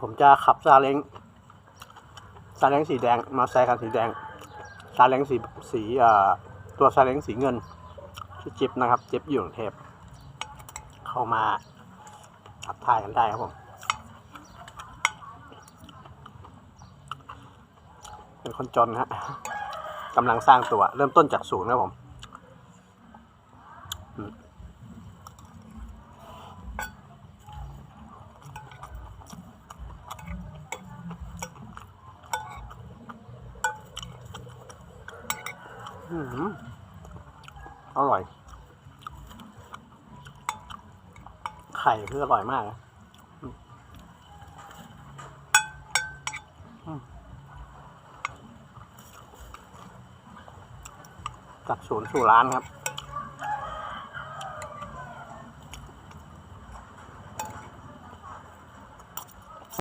ผมจะขับซาเล้งซาเล้งสีแดง มาแซคันสีแดงซาเล้งสีสีตัวซาเล้งสีเงินชื่อจิ๊บนะครับจิ๊บอยู่กรุงเทพเข้ามาทักทายกันได้ครับผมเป็นคนจนฮะกำลังสร้างตัว เริ่มต้นจากศูนย์ครับผม อร่อย ไข่คืออร่อยมากนะจากศูนย์สู่ร้านครับ